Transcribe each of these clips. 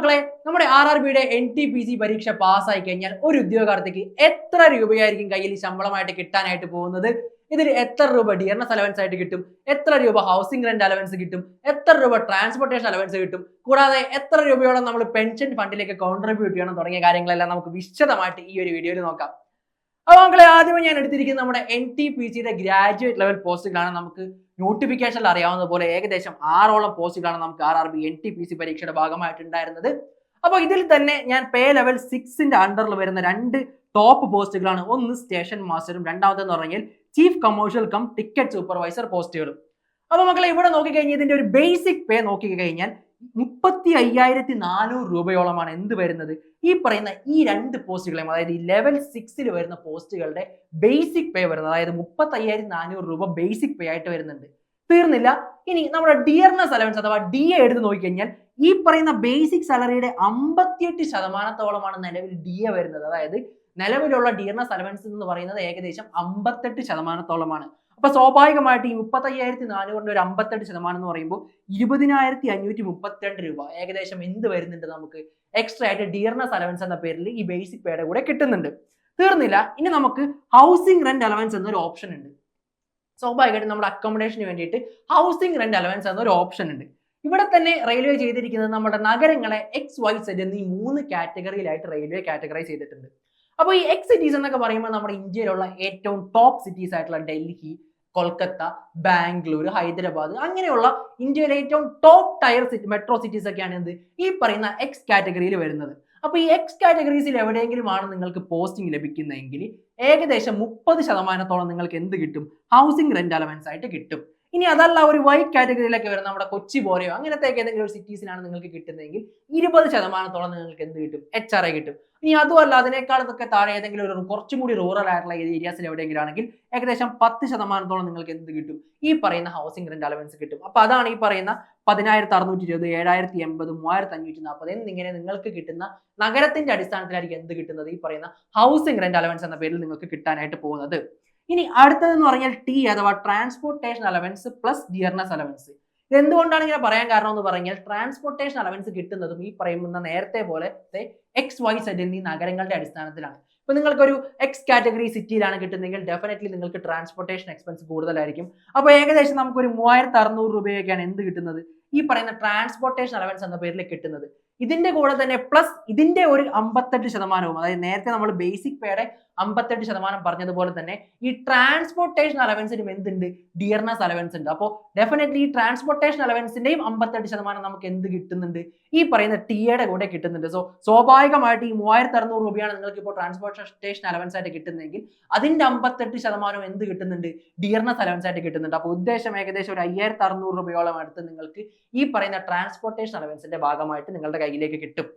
മക്കളെ നമ്മുടെ R R ബിയുടെ എൻ ടി പി സി പരീക്ഷ പാസ്സായി കഴിഞ്ഞാൽ ഒരു ഉദ്യോഗാർത്ഥിക്ക് എത്ര രൂപയായിരിക്കും കയ്യിൽ ശമ്പളമായിട്ട് കിട്ടാനായിട്ട് പോകുന്നത്? ഇതിൽ എത്ര രൂപ ഡിയർനസ് അലവൻസ് ആയിട്ട് കിട്ടും? എത്ര രൂപ ഹൗസിംഗ് റെന്റ് അലവൻസ് കിട്ടും? എത്ര രൂപ ട്രാൻസ്പോർട്ടേഷൻ അലവൻസ് കിട്ടും? കൂടാതെ എത്ര രൂപയോളം നമ്മൾ പെൻഷൻ ഫണ്ടിലേക്ക് കോൺട്രിബ്യൂട്ട് ചെയ്യണം തുടങ്ങിയ കാര്യങ്ങളെല്ലാം നമുക്ക് വിശദമായിട്ട് ഈ ഒരു വീഡിയോയിൽ നോക്കാം. അപ്പോൾ മക്കളെ ആദ്യമേ ഞാൻ എടുത്തിരിക്കുന്നത് നമ്മുടെ എൻ ടി പി സിയുടെ ഗ്രാജുവേറ്റ് ലെവൽ പോസ്റ്റുകളാണ് നമുക്ക് നോട്ടിഫിക്കേഷനിൽ അറിയാവുന്ന പോലെ ഏകദേശം ആറോളം പോസ്റ്റുകളാണ് നമുക്ക് R R B N T P C പരീക്ഷയുടെ ഭാഗമായിട്ടുണ്ടായിരുന്നത്. അപ്പോൾ ഇതിൽ തന്നെ ഞാൻ പേ ലെവൽ സിക്സിന്റെ അണ്ടറിൽ വരുന്ന രണ്ട് ടോപ്പ് പോസ്റ്റുകളാണ് ഒന്ന് സ്റ്റേഷൻ മാസ്റ്ററും രണ്ടാമതെന്ന് പറഞ്ഞാൽ chief commercial cum ticket supervisor പോസ്റ്റുകളും അപ്പോൾ മക്കളെ ഇവിടെ നോക്കിക്കഴിഞ്ഞാൽ ഇതിന്റെ ഒരു ബേസിക് പേ നോക്കിക്കഴിഞ്ഞാൽ മുപ്പത്തി അയ്യായിരത്തി നാനൂറ് രൂപയോളമാണ് എന്ത് വരുന്നത്? ഈ പറയുന്ന ഈ രണ്ട് പോസ്റ്റുകളെയും അതായത് ഈ ലെവൽ സിക്സിൽ വരുന്ന പോസ്റ്റുകളുടെ ബേസിക് പേ വരുന്നത് അതായത് മുപ്പത്തി അയ്യായിരത്തി നാനൂറ് രൂപ ബേസിക് പേ ആയിട്ട് വരുന്നുണ്ട്. തീർന്നില്ല. ഇനി നമ്മുടെ ഡിയർനെസ് അലവൻസ് അഥവാ ഡി എ എടുത്ത് നോക്കിക്കഴിഞ്ഞാൽ ഈ പറയുന്ന ബേസിക് സാലറിയുടെ അമ്പത്തിയെട്ട് ശതമാനത്തോളമാണ് നിലവിൽ ഡി എ വരുന്നത്. അതായത് നിലവിലുള്ള ഡിയർനെസ് അലവൻസ് എന്ന് പറയുന്നത് ഏകദേശം അമ്പത്തെട്ട് ശതമാനത്തോളമാണ്. അപ്പൊ സ്വാഭാവികമായിട്ട് ഈ മുപ്പത്തയ്യായിരത്തി നാനൂറിന്റെ ഒരു അമ്പത്തെട്ട് ശതമാനം എന്ന് പറയുമ്പോൾ ഇരുപതിനായിരത്തി അഞ്ഞൂറ്റി മുപ്പത്തിരണ്ട് രൂപ ഏകദേശം എന്ത് വരുന്നുണ്ട് നമുക്ക്? എക്സ്ട്രാ ആയിട്ട് ഡിയർനെസ് അലവൻസ് എന്ന പേരിൽ ഈ ബേസിക് പേയുടെ കൂടെ കിട്ടുന്നുണ്ട്. തീർന്നില്ല. ഇനി നമുക്ക് ഹൗസിംഗ് റെന്റ് അലവൻസ് എന്നൊരു ഓപ്ഷൻ ഉണ്ട്. സ്വാഭാവികമായിട്ടും നമ്മുടെ അക്കോമഡേഷന് വേണ്ടിയിട്ട് ഹൗസിംഗ് റെന്റ് അലവൻസ് എന്നൊരു ഓപ്ഷൻ ഉണ്ട്. ഇവിടെ തന്നെ റെയിൽവേ ചെയ്തിരിക്കുന്നത് നമ്മുടെ നഗരങ്ങളെ എക്സ് വൈ സെഡ് എന്നീ മൂന്ന് കാറ്റഗറിയിലായിട്ട് റെയിൽവേ കാറ്റഗറൈസ് ചെയ്തിട്ടുണ്ട്. അപ്പോൾ ഈ എക്സ് സിറ്റീസ് എന്നൊക്കെ പറയുമ്പോൾ നമ്മുടെ ഇന്ത്യയിലുള്ള ഏറ്റവും ടോപ്പ് സിറ്റീസ് ആയിട്ടുള്ള ഡൽഹി കൊൽക്കത്ത ബാംഗ്ലൂർ ഹൈദരാബാദ് അങ്ങനെയുള്ള ഇന്ത്യയിലെ ഏറ്റവും top tier city metro cities ഒക്കെയാണ് എന്ത്? ഈ പറയുന്ന എക്സ് കാറ്റഗറിയിൽ വരുന്നത്. അപ്പോൾ ഈ എക്സ് കാറ്റഗറീസിൽ എവിടെയെങ്കിലുമാണ് നിങ്ങൾക്ക് പോസ്റ്റിംഗ് ലഭിക്കുന്നതെങ്കിൽ ഏകദേശം മുപ്പത് ശതമാനത്തോളം നിങ്ങൾക്ക് എന്ത് കിട്ടും? ഹൗസിംഗ് റെന്റ് അലവൻസ് ആയിട്ട് കിട്ടും. ഇനി അതല്ല ഒരു വൈറ്റ് കാറ്റഗറിയിലേക്ക് വരുന്ന നമ്മുടെ കൊച്ചി പോലെയോ അങ്ങനത്തെ ഏതെങ്കിലും ഒരു സിറ്റീസിലാണ് നിങ്ങൾക്ക് കിട്ടുന്നതെങ്കിൽ ഇരുപത് ശതമാനത്തോളം നിങ്ങൾക്ക് എന്ത് കിട്ടും? എച്ച് ആർ ഐ കിട്ടും. ഇനി അതുമല്ല അതിനേക്കാളൊക്കെ താഴെ ഏതെങ്കിലും ഒരു കുറച്ചും കൂടി റൂറൽ ആയിട്ടുള്ള ഏരിയാസിൽ എവിടെയെങ്കിലും ആണെങ്കിൽ ഏകദേശം പത്ത് ശതമാനത്തോളം നിങ്ങൾക്ക് എന്ത് കിട്ടും? ഈ പറയുന്ന ഹൗസിംഗ് റെന്റ് അലവൻസ് കിട്ടും. അപ്പൊ അതാണ് ഈ പറയുന്ന പതിനായിരത്തി അറുന്നൂറ്റി ഇരുപത് ഏഴായിരത്തി എൺപത് മൂവായിരത്തി അഞ്ഞൂറ്റി നാൽപ്പത് എന്നിങ്ങനെ നിങ്ങൾക്ക് കിട്ടുന്ന നഗരത്തിന്റെ അടിസ്ഥാനത്തിലായിരിക്കും എന്ത് കിട്ടുന്നത്? ഈ പറയുന്ന ഹൗസിംഗ് റെന്റ് അലവൻസ് എന്ന പേരിൽ നിങ്ങൾക്ക് കിട്ടാനായിട്ട് പോകുന്നത്. ഇനി അടുത്തതെന്ന് പറഞ്ഞാൽ ടി അഥവാ transportation allowance plus dearness allowance എന്തുകൊണ്ടാണ് ഇങ്ങനെ പറയാൻ കാരണം എന്ന് പറഞ്ഞാൽ ട്രാൻസ്പോർട്ടേഷൻ അലവൻസ് കിട്ടുന്നതും ഈ പറയുന്ന നേരത്തെ പോലെ എക്സ് വൈ സെഡ് എന്നീ നഗരങ്ങളുടെ അടിസ്ഥാനത്തിലാണ്. ഇപ്പൊ നിങ്ങൾക്കൊരു എക്സ് കാറ്റഗറി സിറ്റിയിലാണ് കിട്ടുന്നതെങ്കിൽ ഡെഫിനറ്റ്ലി നിങ്ങൾക്ക് ട്രാൻസ്പോർട്ടേഷൻ എക്സ്പെൻസ് കൂടുതലായിരിക്കും. അപ്പോൾ ഏകദേശം നമുക്കൊരു മൂവായിരത്തി അറുന്നൂറ് രൂപയൊക്കെയാണ് എന്ത് കിട്ടുന്നത്? ഈ പറയുന്ന ട്രാൻസ്പോർട്ടേഷൻ അലവൻസ് എന്ന പേരിൽ കിട്ടുന്നത്. ഇതിന്റെ കൂടെ തന്നെ പ്ലസ് ഇതിന്റെ ഒരു അമ്പത്തെട്ട് ശതമാനവും അതായത് നേരത്തെ നമ്മൾ ബേസിക് പേയുടെ അമ്പത്തെട്ട് ശതമാനം പറഞ്ഞതുപോലെ തന്നെ ഈ ട്രാൻസ്പോർട്ടേഷൻ അലവൻസിനും എന്തുണ്ട്? ഡിയർനെസ് അലവൻസ് ഉണ്ട്. അപ്പോൾ ഡെഫിനറ്റ്ലി ഈ ട്രാൻസ്പോർട്ടേഷൻ അലവൻസിന്റെയും അമ്പത്തെട്ട് ശതമാനം നമുക്ക് എന്ത് കിട്ടുന്നുണ്ട്? ഈ പറയുന്ന ടിയുടെ കൂടെ കിട്ടുന്നുണ്ട്. സോ സ്വാഭാവികമായിട്ട് ഈ മൂവായിരത്തി അറുന്നൂറ് രൂപയാണ് നിങ്ങൾക്ക് ഇപ്പോൾ ട്രാൻസ്പോർട്ടേഷൻ അലവൻസ് ആയിട്ട് കിട്ടുന്നതെങ്കിൽ അതിന്റെ അമ്പത്തെട്ട് ശതമാനം എന്ത് കിട്ടുന്നുണ്ട്? ഡിയർനെസ് അലവൻസ് ആയിട്ട് കിട്ടുന്നുണ്ട്. അപ്പോൾ ഉദ്ദേശം ഏകദേശം ഒരു അയ്യായിരത്തി അറുന്നൂറ് രൂപയോളം അടുത്ത് നിങ്ങൾക്ക് ഈ പറയുന്ന ട്രാൻസ്പോർട്ടേഷൻ അലവൻസിന്റെ ഭാഗമായിട്ട് നിങ്ങളുടെ കയ്യിലേക്ക് കിട്ടും.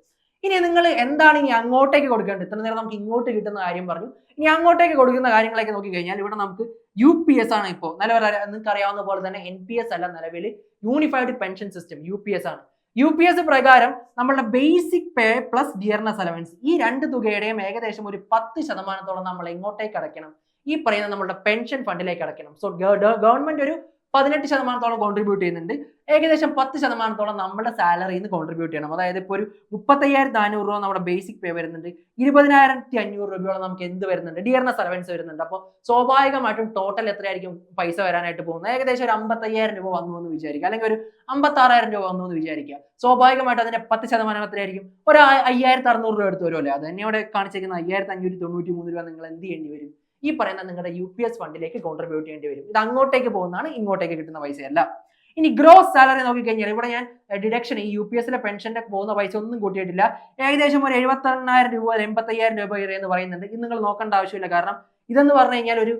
ഇനി നിങ്ങൾ എന്താണ് ഇനി അങ്ങോട്ടേക്ക് കൊടുക്കേണ്ടത്? ഇത്ര നേരം നമുക്ക് ഇങ്ങോട്ട് കിട്ടുന്ന കാര്യം പറഞ്ഞു. ഇനി അങ്ങോട്ടേക്ക് കൊടുക്കുന്ന കാര്യങ്ങളൊക്കെ നോക്കി കഴിഞ്ഞാൽ ഇവിടെ നമുക്ക് യു പി എസ് ആണ് ഇപ്പോൾ. നിലവിൽ നിങ്ങൾക്ക് അറിയാവുന്ന പോലെ തന്നെ എൻ പി എസ് അല്ല നിലവിൽ unified pension system U P S ആണ്. യു പി എസ് പ്രകാരം നമ്മളുടെ basic pay plus dearness allowance ഈ രണ്ട് തുകയുടെയും ഏകദേശം ഒരു പത്ത് ശതമാനത്തോളം നമ്മൾ എങ്ങോട്ടേക്ക് അടയ്ക്കണം? ഈ പറയുന്ന നമ്മളുടെ പെൻഷൻ ഫണ്ടിലേക്ക് അടയ്ക്കണം. സോ ഗവൺമെന്റ് ഒരു പതിനെട്ട് ശതമാനത്തോളം കോൺട്രിബ്യൂട്ട് ചെയ്യുന്നുണ്ട്. ഏകദേശം പത്ത് ശതമാനത്തോളം നമ്മുടെ സാലറിയിൽ നിന്ന് കോൺട്രിബ്യൂട്ട് ചെയ്യണം. അതായത് ഇപ്പോൾ ഒരു മുപ്പത്തയ്യായിരത്തി നാനൂറ് രൂപ നമ്മുടെ ബേസിക് പേ വരുന്നുണ്ട്. ഇരുപതിനായിരത്തി അഞ്ഞൂറ് രൂപയോളം നമുക്ക് എന്ത് വരുന്നുണ്ട്? ഡിയർനെസ് അലവൻസ് വരുന്നുണ്ട്. അപ്പോൾ സ്വാഭാവികമായിട്ടും ടോട്ടൽ എത്രയായിരിക്കും പൈസ വരാനായിട്ട് പോകുന്നത്? ഏകദേശം ഒരു അമ്പത്തയ്യായിരം രൂപ വന്നു എന്ന് വിചാരിക്കുക. അല്ലെങ്കിൽ ഒരു അമ്പത്താറായിരം രൂപ വന്നു എന്ന് വിചാരിക്കുക. സ്വാഭാവികമായിട്ട് അതിന്റെ പത്ത് ശതമാനം എത്രയായിരിക്കും? ഒരു അയ്യായിരത്തി അറുന്നൂറ് രൂപ എടുത്ത് വരുമല്ലേ. അത് തന്നെ ഇവിടെ കാണിച്ചിരിക്കുന്ന അയ്യായിരത്തി അഞ്ഞൂറ്റി തൊണ്ണൂറ്റി മൂന്ന് രൂപ നിങ്ങൾ എന്ത് ചെയ്യേണ്ടി വരും? ഈ പറയുന്ന നിങ്ങളുടെ യു പി എസ് ഫണ്ടിലേക്ക് കോൺട്രിബ്യൂട്ട് ചെയ്യേണ്ടി വരും. ഇത് അങ്ങോട്ടേക്ക് പോകുന്നതാണ് ഇങ്ങോട്ടേക്ക് കിട്ടുന്ന പൈസയല്ല. ഇനി ഗ്രോസ് സാലറി നോക്കിക്കഴിഞ്ഞാൽ ഇവിടെ ഞാൻ ഡിഡക്ഷൻ ഈ യു പി എസിലെ പെൻഷന്റെ പോകുന്ന പൈസ ഒന്നും കൂട്ടിയിട്ടില്ല. ഏകദേശം ഒരു എഴുപത്തി എണ്ണായിരം രൂപ എൺപത്തയ്യായിരം രൂപ വരെ എന്ന് പറയുന്നുണ്ട്. ഇത് നിങ്ങൾ നോക്കേണ്ട ആവശ്യമില്ല. കാരണം ഇതെന്ന് പറഞ്ഞു കഴിഞ്ഞാൽ ഒരു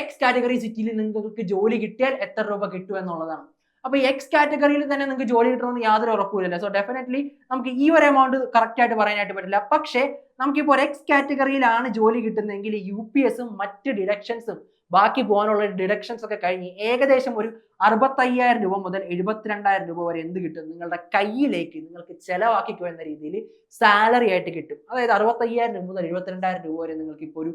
എക്സ് കാറ്റഗറി സിറ്റിയിൽ നിങ്ങൾക്ക് ജോലി കിട്ടിയാൽ എത്ര രൂപ കിട്ടും എന്നുള്ളതാണ്. അപ്പൊ എക്സ് കാറ്റഗറിയിൽ തന്നെ നിങ്ങൾക്ക് ജോലി കിട്ടണമെന്ന് യാതൊരു ഉറപ്പില്ലല്ലോ സോ ഡെഫിനറ്റ്ലി നമുക്ക് ഈ ഒരു എമൗണ്ട് കറക്റ്റ് ആയിട്ട് പറയാനായിട്ട് പറ്റില്ല. പക്ഷേ നമുക്കിപ്പോൾ ഒരു എക്സ് കാറ്റഗറിയിലാണ് ജോലി കിട്ടുന്നതെങ്കിൽ യു പി എസും മറ്റ് ഡിഡക്ഷൻസും ബാക്കി പോകാനുള്ള ഡിഡക്ഷൻസ് ഒക്കെ കഴിഞ്ഞ് ഏകദേശം ഒരു അറുപത്തയ്യായിരം രൂപ മുതൽ എഴുപത്തിരണ്ടായിരം രൂപ വരെ എന്ത് കിട്ടും? നിങ്ങളുടെ കയ്യിലേക്ക് നിങ്ങൾക്ക് ചെലവാക്കിക്കോ എന്ന രീതിയിൽ സാലറി ആയിട്ട് കിട്ടും. അതായത് അറുപത്തയ്യായിരം രൂപ മുതൽ എഴുപത്തിരണ്ടായിരം രൂപ വരെ നിങ്ങൾക്ക് ഇപ്പോൾ ഒരു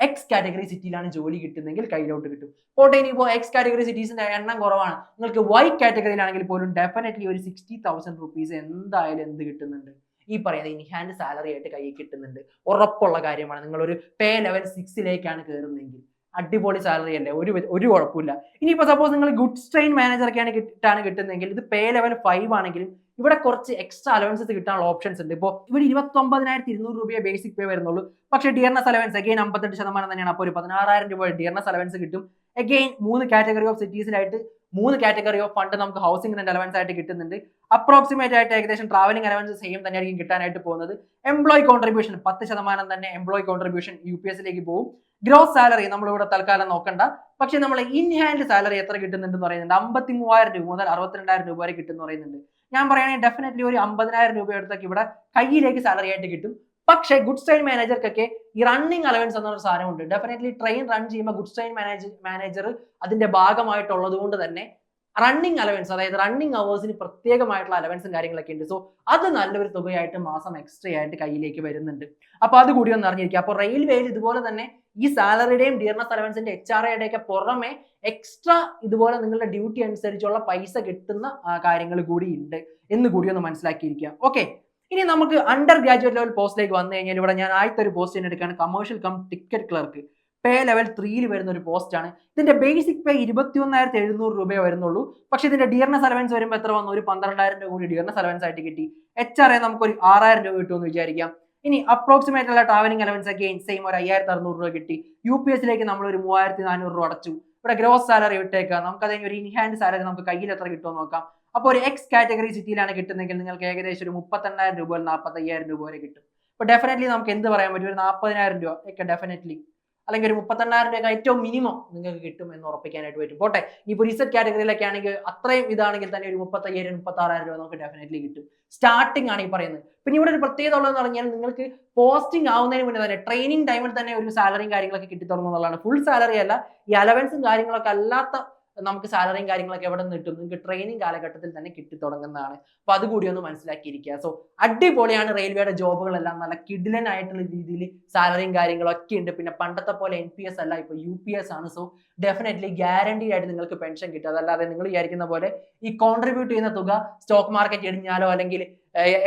എക്സ് കാറ്റഗറി സിറ്റിയിലാണ് ജോലി കിട്ടുന്നെങ്കിൽ കയ്യിലോട്ട് കിട്ടും. പോട്ടെ ഇനിയിപ്പോൾ എക്സ് കാറ്റഗറി സിറ്റീസിന്റെ എണ്ണം കുറവാണ്. നിങ്ങൾക്ക് വൈ കാറ്റഗറിയിലാണെങ്കിൽ പോലും ഡെഫിനറ്റ്ലി ഒരു സിക്സ്റ്റി തൗസൻഡ് റുപ്പീസ് എന്തായാലും എന്ത് കിട്ടുന്നുണ്ട്? ഈ പറയുന്ന ഇൻഹാൻഡ് സാലറി ആയിട്ട് കയ്യിൽ കിട്ടുന്നുണ്ട്. ഉറപ്പുള്ള കാര്യമാണ്. നിങ്ങളൊരു പേ ലെവൽ സിക്സിലേക്കാണ് കയറുന്നതെങ്കിൽ അടിപൊളി സാലറി അല്ലേ? ഒരു ഒരു കുഴപ്പമില്ല. ഇനിയിപ്പോൾ സപ്പോസ് നിങ്ങൾ ഗുഡ് സ്ട്രെയിൻ മാനേജർക്കാണ് കിട്ടാണ് കിട്ടുന്നതെങ്കിൽ ഇത് പേ ലെവൽ ഫൈവ് ആണെങ്കിലും ഇവിടെ കുറച്ച് എക്സ്ട്രാ അലവൻസസ് കിട്ടാനുള്ള ഓപ്ഷൻസ് ഉണ്ട്. ഇപ്പോൾ ഇവിടെ ഇരുപത്തി ഒമ്പതിനായിരത്തി ഇരുന്നൂറ് രൂപയെ ബേസിക് പേ വരുന്നുള്ളൂ. പക്ഷേ ഡിയർനസ് അലവൻസ് അഗെയിൻ അമ്പത്തെട്ട് ശതമാനം തന്നെയാണ്. അപ്പോൾ ഒരു പതിനാറായിരം രൂപ ഡിയർനസ് അലവൻസ് കിട്ടും. അഗെയിൻ മൂന്ന് കാറ്റഗറി ഓഫ് സിറ്റീസിലായിട്ട് മൂന്ന് കാറ്റഗറി ഓഫ് ഫണ്ട് നമുക്ക് ഹൗസിംഗ് റെന്റ് അലവൻസ് ആയിട്ട് കിട്ടുന്നുണ്ട്. അപ്രോക്സിമേറ്റ് ആയിട്ട് ഏകദേശം ട്രാവലിംഗ് അലവൻസ് സെയിം തന്നെയായിരിക്കും കിട്ടാനായിട്ട് പോകുന്നത്. എംപ്ലോയി കോൺട്രിബ്യൂഷൻ പത്ത് ശതമാനം തന്നെ എംപ്ലോയി കോൺട്രിബ്യൂഷൻ യു പി എസിലേക്ക് പോകും. ഗ്രോസ് സാലറി നമ്മളിവിടെ തൽക്കാലം നോക്കണ്ട. പക്ഷേ നമ്മൾ ഇൻ ഹാൻഡ് സാലറി എത്ര കിട്ടുന്നുണ്ടെന്ന് പറയുന്നുണ്ട്. അമ്പത്തി മൂവായിരം രൂപ മുതൽ അറുപത്തിരണ്ടായിരം രൂപ വരെ കിട്ടുമെന്ന് പറയുന്നുണ്ട്. ഞാൻ പറയുകയാണെങ്കിൽ ഡെഫിനറ്റ്ലി ഒരു അമ്പതിനായിരം രൂപ അടുത്തൊക്കെ ഇവിടെ കയ്യിലേക്ക് സാലറി ആയിട്ട് കിട്ടും. പക്ഷേ ഗുഡ് സൈൻ മാനേജർക്കൊക്കെ ഈ റണ്ണിങ് അലവൻസ് എന്നൊരു സാധനമുണ്ട്. ഡെഫിനറ്റ്ലി ട്രെയിൻ റൺ ചെയ്യുമ്പോൾ ഗുഡ് സൈൻ മാനേജർ മാനേജർ അതിന്റെ ഭാഗമായിട്ടുള്ളത് കൊണ്ട് തന്നെ റണ്ണിങ് അലവൻസ് അതായത് റണ്ണിങ് അവേഴ്സിന് പ്രത്യേകമായിട്ടുള്ള അലവൻസും കാര്യങ്ങളൊക്കെ ഉണ്ട്. സോ അത് നല്ലൊരു തുകയായിട്ട് മാസം എക്സ്ട്രാ ആയിട്ട് കയ്യിലേക്ക് വരുന്നുണ്ട്. അപ്പൊ അത് കൂടി ഒന്ന് അറിഞ്ഞിരിക്കുക. അപ്പോൾ റെയിൽവേയിൽ ഇതുപോലെ തന്നെ ഈ സാലറിയുടെയും ഡിയർനസ് അലവൻസിന്റെ എച്ച് ആർ ഐയുടെ ഒക്കെ പുറമെ എക്സ്ട്രാ ഇതുപോലെ നിങ്ങളുടെ ഡ്യൂട്ടി അനുസരിച്ചുള്ള പൈസ കിട്ടുന്ന കാര്യങ്ങൾ കൂടി ഉണ്ട് എന്ന് കൂടി ഒന്ന് മനസ്സിലാക്കിയിരിക്കുക. ഓക്കെ ഇനി നമുക്ക് അണ്ടർ ഗ്രാജുവേറ്റ് ലെവൽ പോസ്റ്റിലേക്ക് വന്നു കഴിഞ്ഞാൽ ഇവിടെ ഞാൻ ആദ്യത്തെ ഒരു പോസ്റ്റ് തന്നെ എടുക്കുകയാണ് commercial cum ticket clerk pay level ത്രീയിൽ വരുന്ന ഒരു പോസ്റ്റാണ് ഇതിന്റെ ബേസിക് പേ ഇരുപത്തി ഒന്നായിരത്തി എഴുന്നൂറ് രൂപയെ വരുന്നുള്ളൂ. പക്ഷേ ഇതിന്റെ ഡിയർനസ് അലവൻസ് വരുമ്പോൾ എത്ര വന്നു? ഒരു പന്ത്രണ്ടായിരം രൂപ കൂടി ഡിയർനസ് അലവൻസ് ആയിട്ട് കിട്ടി എച്ച് ആർ നമുക്ക് ഒരു ആറായിരം രൂപ കിട്ടുമെന്ന് വിചാരിക്കാം. ഇനി അപ്രോക്സിമേറ്റ് ഉള്ള ട്രാവലിംഗ് അലവൻസ് ഒക്കെ സെയിം ഒരു അയ്യായിരത്തി അറുന്നൂറ് രൂപ കിട്ടി. യു പി എസിലേക്ക് നമ്മൾ ഒരു മൂവായിരത്തി നാനൂറ് രൂപ അടച്ചു. ഇവിടെ ഗ്രോസ് സാലറി വിട്ടേക്കാം. നമുക്ക് അതിന് ഒരു ഇൻഹാൻഡ് സാലറി നമുക്ക് കയ്യിൽ എത്ര കിട്ടുമെന്ന് നോക്കാം. അപ്പോൾ ഒരു എക്സ് കാറ്റഗറി സിറ്റിയിലാണ് കിട്ടുന്നതെങ്കിൽ നിങ്ങൾക്ക് ഏകദേശം ഒരു മുപ്പത്തെണ്ണായിരം രൂപ നാൽപ്പത്തയ്യായിരം രൂപ വരെ കിട്ടും. അപ്പോൾ ഡെഫിനറ്റ്ലി നമുക്ക് എന്ത് പറയാൻ പറ്റും? ഒരു നാൽപ്പതിനായിരം രൂപ ഒക്കെ ഡെഫിനറ്റ്ലി അല്ലെങ്കിൽ ഒരു മുപ്പത്തെണ്ണായിരം രൂപ ഏറ്റവും മിനിമം നിങ്ങൾക്ക് കിട്ടും എന്ന് ഉറപ്പിക്കാനായിട്ട് പറ്റും. പോട്ടെ ഈ റീസെറ്റ് കാറ്റഗറിയിലൊക്കെ ആണെങ്കിൽ അത്രയും ഇതാണെങ്കിൽ തന്നെ ഒരു മുപ്പത്തയ്യായിരം മുപ്പത്താറായിരം രൂപ നമുക്ക് ഡെഫിനറ്റ്ലി കിട്ടും. സ്റ്റാർട്ടിംഗ് ആണ് ഈ പറയുന്നത്. പിന്നെ ഇവിടെ ഒരു പ്രത്യേകത ഉള്ളതെന്ന് പറഞ്ഞാൽ നിങ്ങൾക്ക് പോസ്റ്റിംഗ് ആവുന്നതിന് മുന്നേ തന്നെ ട്രെയിനിങ് ടൈമിൽ തന്നെ ഒരു സാലറിയും കാര്യങ്ങളൊക്കെ കിട്ടിത്തുടങ്ങുന്നതാണ് ഫുൾ സാലറി അല്ല ഈ അലവൻസും കാര്യങ്ങളൊക്കെ അല്ലാത്ത നമുക്ക് സാലറിയും കാര്യങ്ങളൊക്കെ എവിടെ നിന്ന് കിട്ടും? നിങ്ങൾക്ക് ട്രെയിനിങ് കാലഘട്ടത്തിൽ തന്നെ കിട്ടി തുടങ്ങുന്നതാണ് അപ്പൊ അതുകൂടി ഒന്ന് മനസ്സിലാക്കിയിരിക്കുക. സോ അടിപൊളിയാണ് റെയിൽവേയുടെ ജോബുകളെല്ലാം. നല്ല കിഡിലൻ ആയിട്ടുള്ള രീതിയിൽ സാലറിയും കാര്യങ്ങളൊക്കെ ഉണ്ട്. പിന്നെ പണ്ടത്തെ പോലെ എൻ പി എസ് അല്ല ഇപ്പൊ യു പി എസ് ആണ്. സോ ഡെഫിനറ്റ്ലി ഗ്യാരണ്ടി ആയിട്ട് നിങ്ങൾക്ക് പെൻഷൻ കിട്ടും. അതല്ലാതെ നിങ്ങൾ വിചാരിക്കുന്ന പോലെ ഈ കോൺട്രിബ്യൂട്ട് ചെയ്യുന്ന തുക സ്റ്റോക്ക് മാർക്കറ്റ് ഇടിഞ്ഞാലോ അല്ലെങ്കിൽ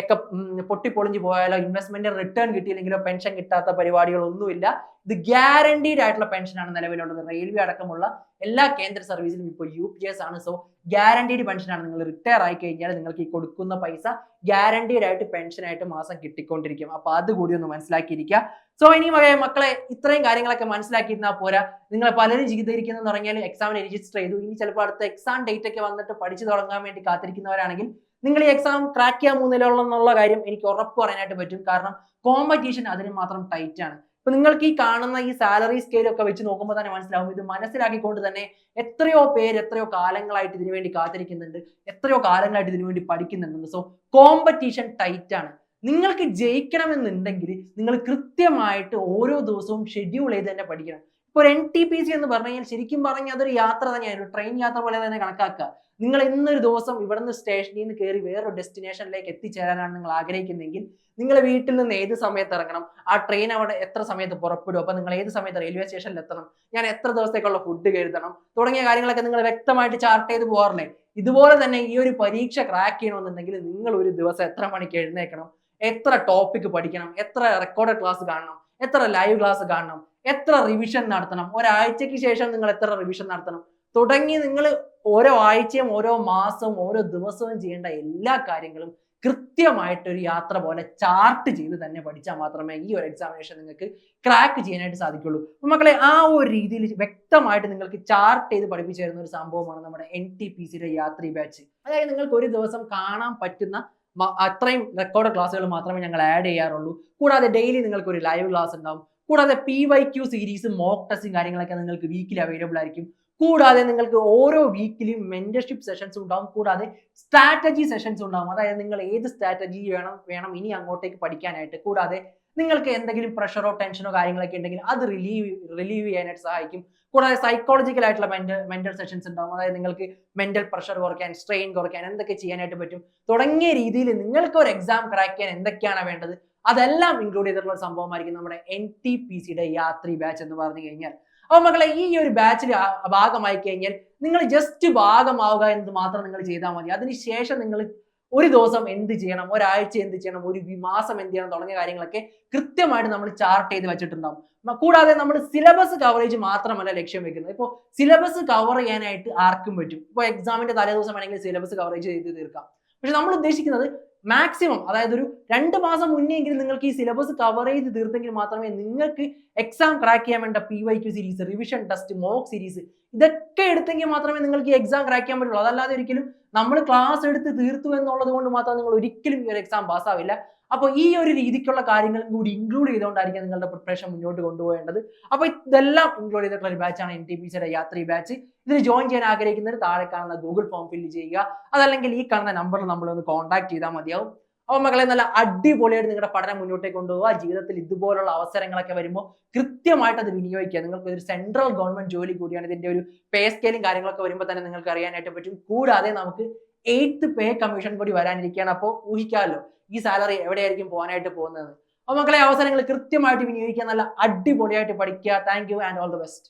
ഒക്കെ പൊട്ടി പൊട്ടിപ്പൊളിഞ്ഞു പോയാലോ? Investment return കിട്ടിയില്ലെങ്കിലോ? പെൻഷൻ കിട്ടാത്ത പരിപാടികളൊന്നുമില്ല. ഇത് ഗ്യാരണ്ടീഡ് ആയിട്ടുള്ള പെൻഷനാണ് നിലവിലുള്ളത്. റെയിൽവേ അടക്കമുള്ള എല്ലാ കേന്ദ്ര സർവീസിലും ഇപ്പോൾ യു പി എസ് ആണ് സോ ഗ്യാരണ്ടീഡ് പെൻഷനാണ് നിങ്ങൾ റിട്ടയർ ആയി കഴിഞ്ഞാൽ നിങ്ങൾക്ക് ഈ കൊടുക്കുന്ന പൈസ ഗ്യാരണ്ടീഡ് ആയിട്ട് പെൻഷനായിട്ട് മാസം കിട്ടിക്കൊണ്ടിരിക്കും. അപ്പൊ അത് കൂടി ഒന്ന് മനസ്സിലാക്കിയിരിക്കുക. സോ ഇനി മകെ മക്കളെ ഇത്രയും കാര്യങ്ങളൊക്കെ മനസ്സിലാക്കിയിരുന്നാൽ പോരാ. നിങ്ങൾ പലരും ചെയ്തിരിക്കുന്നതെന്ന് പറഞ്ഞാൽ എക്സാമിന് രജിസ്റ്റർ ചെയ്തു. ഇനി ചിലപ്പോൾ അടുത്ത എക്സാം ഡേറ്റ് ഒക്കെ വന്നിട്ട് പഠിച്ചു തുടങ്ങാൻ വേണ്ടി കാത്തിരിക്കുന്നവരാണെങ്കിൽ നിങ്ങൾ ഈ എക്സാം ക്രാക്ക് ചെയ്യാൻ പോകുന്നില്ല എന്നുള്ള കാര്യം എനിക്ക് ഉറപ്പ് പറയാനായിട്ട് പറ്റും. കാരണം കോമ്പറ്റീഷൻ അതിന് മാത്രം ടൈറ്റ് ആണ്. ഇപ്പൊ നിങ്ങൾക്ക് ഈ കാണുന്ന ഈ സാലറി സ്കെയിലൊക്കെ വെച്ച് നോക്കുമ്പോൾ തന്നെ മനസ്സിലാവും. ഇത് മനസ്സിലാക്കിക്കൊണ്ട് തന്നെ എത്രയോ പേര് എത്രയോ കാലങ്ങളായിട്ട് ഇതിനു വേണ്ടി കാത്തിരിക്കുന്നുണ്ട്. എത്രയോ കാലങ്ങളായിട്ട് ഇതിനു വേണ്ടി പഠിക്കുന്നുണ്ട്. സോ കോമ്പറ്റീഷൻ ടൈറ്റ് ആണ്. നിങ്ങൾക്ക് ജയിക്കണമെന്നുണ്ടെങ്കിൽ നിങ്ങൾ കൃത്യമായിട്ട് ഓരോ ദിവസവും ഷെഡ്യൂൾ ചെയ്ത് തന്നെ പഠിക്കണം. ഇപ്പോൾ എൻ ടി പി സി എന്ന് പറഞ്ഞു കഴിഞ്ഞാൽ ശരിക്കും പറഞ്ഞാൽ അതൊരു യാത്ര തന്നെയാണ് ഒരു ട്രെയിൻ യാത്ര പോലെ തന്നെ കണക്കാക്കുക. നിങ്ങൾ ഇന്നൊരു ദിവസം ഇവിടുന്ന് സ്റ്റേഷനിൽ നിന്ന് കയറി വേറൊരു ഡെസ്റ്റിനേഷനിലേക്ക് എത്തിച്ചേരാനാണ് നിങ്ങൾ ആഗ്രഹിക്കുന്നതെങ്കിൽ നിങ്ങൾ വീട്ടിൽ നിന്ന് ഏത് സമയത്ത് ഇറങ്ങണം? ആ ട്രെയിൻ അവിടെ എത്ര സമയത്ത് പുറപ്പെടും? അപ്പൊ നിങ്ങൾ ഏത് സമയത്ത് റെയിൽവേ സ്റ്റേഷനിൽ എത്തണം? ഞാൻ എത്ര ദിവസത്തേക്കുള്ള ഫുഡ് കരുതണം? തുടങ്ങിയ കാര്യങ്ങളൊക്കെ നിങ്ങൾ വ്യക്തമായിട്ട് ചാർട്ട് ചെയ്ത് പോകാറില്ലേ? ഇതുപോലെ തന്നെ ഈ ഒരു പരീക്ഷ ക്രാക്ക് ചെയ്യണമെന്നുണ്ടെങ്കിൽ നിങ്ങൾ ഒരു ദിവസം എത്ര മണിക്ക് എഴുന്നേക്കണം എത്ര ടോപ്പിക് പഠിക്കണം? എത്ര റെക്കോർഡ് ക്ലാസ് കാണണം? എത്ര ലൈവ് ക്ലാസ് കാണണം? എത്ര റിവിഷൻ നടത്തണം? ഒരാഴ്ചയ്ക്ക് ശേഷം നിങ്ങൾ എത്ര റിവിഷൻ നടത്തണം? തുടങ്ങി നിങ്ങൾ ഓരോ ആഴ്ചയും ഓരോ മാസവും ഓരോ ദിവസവും ചെയ്യേണ്ട എല്ലാ കാര്യങ്ങളും കൃത്യമായിട്ട് ഒരു യാത്ര പോലെ ചാർട്ട് ചെയ്ത് തന്നെ പഠിച്ചാൽ മാത്രമേ ഈ ഒരു എക്സാമിനേഷൻ നിങ്ങൾക്ക് ക്രാക്ക് ചെയ്യാനായിട്ട് സാധിക്കുള്ളൂ. മക്കളെ ആ ഒരു രീതിയിൽ വ്യക്തമായിട്ട് നിങ്ങൾക്ക് ചാർട്ട് ചെയ്ത് പഠിപ്പിച്ചു തരുന്ന ഒരു സംഭവമാണ് നമ്മുടെ എൻ ടി പി സിയുടെ യാത്രി ബാച്ച് അതായത് നിങ്ങൾക്ക് ഒരു ദിവസം കാണാൻ പറ്റുന്ന അത്രയും റെക്കോർഡ് ക്ലാസ്സുകൾ മാത്രമേ ഞങ്ങൾ ആഡ് ചെയ്യാറുള്ളൂ. കൂടാതെ ഡെയിലി നിങ്ങൾക്ക് ഒരു ലൈവ് ക്ലാസ് ഉണ്ടാവും. കൂടാതെ P Y Q series mock ടെസ്റ്റും കാര്യങ്ങളൊക്കെ നിങ്ങൾക്ക് വീക്കിലി അവൈലബിൾ ആയിരിക്കും. കൂടാതെ നിങ്ങൾക്ക് ഓരോ വീക്കിലും മെന്റർഷിപ്പ് സെഷൻസ് ഉണ്ടാവും. കൂടാതെ സ്ട്രാറ്റജി സെഷൻസ് ഉണ്ടാവും. അതായത് നിങ്ങൾ ഏത് സ്ട്രാറ്റജി വേണം വേണം ഇനി അങ്ങോട്ടേക്ക് പഠിക്കാനായിട്ട്. കൂടാതെ നിങ്ങൾക്ക് എന്തെങ്കിലും പ്രഷറോ ടെൻഷനോ കാര്യങ്ങളൊക്കെ ഉണ്ടെങ്കിൽ അത് റിലീവ് റിലീവ് ചെയ്യാനായിട്ട് സഹായിക്കും. കൂടാതെ സൈക്കോളജിക്കൽ ആയിട്ടുള്ള മെന്റൽ മെന്റൽ സെഷൻസ് ഉണ്ടാവും. അതായത് നിങ്ങൾക്ക് മെന്റൽ പ്രഷർ കുറയ്ക്കാൻ സ്ട്രെയിൻ കുറയ്ക്കാൻ എന്തൊക്കെ ചെയ്യാനായിട്ട് പറ്റും. തുടങ്ങിയ രീതിയിൽ നിങ്ങൾക്ക് ഒരു എക്സാം ക്രാക്ക് ചെയ്യാൻ എന്തൊക്കെയാണ് വേണ്ടത് അതെല്ലാം ഇൻക്ലൂഡ് ചെയ്തിട്ടുള്ള ഒരു സംഭവമായിരിക്കും നമ്മുടെ എൻ ടി പി സിയുടെ യാത്രി ബാച്ച് എന്ന് പറഞ്ഞു കഴിഞ്ഞാൽ. അപ്പൊ മക്കളെ ഈ ഒരു ബാച്ചിൽ ഭാഗമായി കഴിഞ്ഞാൽ നിങ്ങൾ ജസ്റ്റ് ഭാഗമാവുക എന്നത് മാത്രം നിങ്ങൾ ചെയ്താൽ മതി. അതിനുശേഷം നിങ്ങൾ ഒരു ദിവസം എന്ത് ചെയ്യണം? ഒരാഴ്ച എന്ത് ചെയ്യണം? ഒരു മാസം എന്ത് ചെയ്യണം? തുടങ്ങിയ കാര്യങ്ങളൊക്കെ കൃത്യമായിട്ട് നമ്മൾ ചാർട്ട് ചെയ്ത് വെച്ചിട്ടുണ്ടാവും. കൂടാതെ നമ്മൾ സിലബസ് കവറേജ് മാത്രമല്ല ലക്ഷ്യം വെക്കുന്നത്. ഇപ്പോൾ സിലബസ് കവർ ചെയ്യാനായിട്ട് ആർക്കും പറ്റും? ഇപ്പോൾ എക്സാമിന്റെ തലേ ദിവസം വേണമെങ്കിൽ സിലബസ് കവറേജ് ചെയ്ത് തീർക്കാം. പക്ഷെ നമ്മൾ ഉദ്ദേശിക്കുന്നത് മാക്സിമം അതായത് ഒരു രണ്ട് മാസം മുന്നെങ്കിലും നിങ്ങൾക്ക് ഈ സിലബസ് കവർ ചെയ്ത് തീർത്തെങ്കിൽ മാത്രമേ നിങ്ങൾക്ക് എക്സാം ക്രാക്ക് ചെയ്യാൻ വേണ്ട P Y Q series revision test mock series ഇതൊക്കെ എടുത്തെങ്കിൽ മാത്രമേ നിങ്ങൾക്ക് ഈ എക്സാം ക്രാക്ക് ചെയ്യാൻ പറ്റുള്ളൂ. അതല്ലാതെ ഒരിക്കലും നമ്മൾ ക്ലാസ് എടുത്ത് തീർത്തു എന്നുള്ളത് കൊണ്ട് മാത്രം നിങ്ങൾ ഒരിക്കലും ഈ ഒരു എക്സാം പാസ്സാവില്ല അപ്പോൾ ഈ ഒരു രീതിക്കുള്ള കാര്യങ്ങളും കൂടി ഇൻക്ലൂഡ് ചെയ്തുകൊണ്ടായിരിക്കും നിങ്ങളുടെ പ്രിപ്പറേഷൻ മുന്നോട്ട് കൊണ്ടുപോകേണ്ടത്. അപ്പോൾ ഇതെല്ലാം ഇൻക്ലൂഡ് ചെയ്തിട്ടുള്ള ഒരു ബാച്ചാണ് എൻ ടി പി സിയുടെ യാത്രി ബാച്ച് ഇതിൽ ജോയിൻ ചെയ്യാൻ ആഗ്രഹിക്കുന്നവർ താഴെ കാണുന്ന ഗൂഗിൾ ഫോം ഫില്ല് ചെയ്യുക. അതല്ലെങ്കിൽ ഈ കാണുന്ന നമ്പറിൽ നമ്മളൊന്ന് കോൺടാക്ട് ചെയ്താൽ മതിയാവും. അപ്പോൾ മകളെ നല്ല അടിപൊളിയായിട്ട് നിങ്ങളുടെ പഠനം മുന്നോട്ടേക്ക് കൊണ്ടുപോകുക ജീവിതത്തിൽ ഇതുപോലുള്ള അവസരങ്ങളൊക്കെ വരുമ്പോൾ കൃത്യമായിട്ട് അത് വിനിയോഗിക്കുക. നിങ്ങൾക്ക് ഒരു സെൻട്രൽ ഗവൺമെന്റ് ജോലി കൂടിയാണ്. ഇതിന്റെ ഒരു പേ സ്കെയിലും കാര്യങ്ങളൊക്കെ വരുമ്പോൾ തന്നെ നിങ്ങൾക്ക് അറിയാനായിട്ട് പറ്റും. കൂടാതെ നമുക്ക് എയ്ത്ത് പേ കമ്മീഷൻ കൂടി വരാനിരിക്കുകയാണ്. അപ്പോൾ ഊഹിക്കാമല്ലോ ഈ സാലറി എവിടെയായിരിക്കും പോകാനായിട്ട് പോകുന്നത്? അപ്പോൾ മക്കളെ അവസരങ്ങൾ കൃത്യമായിട്ട് വിനിയോഗിക്കുക നല്ല അടിപൊളിയായിട്ട് പഠിക്കുക. Thank you and all the best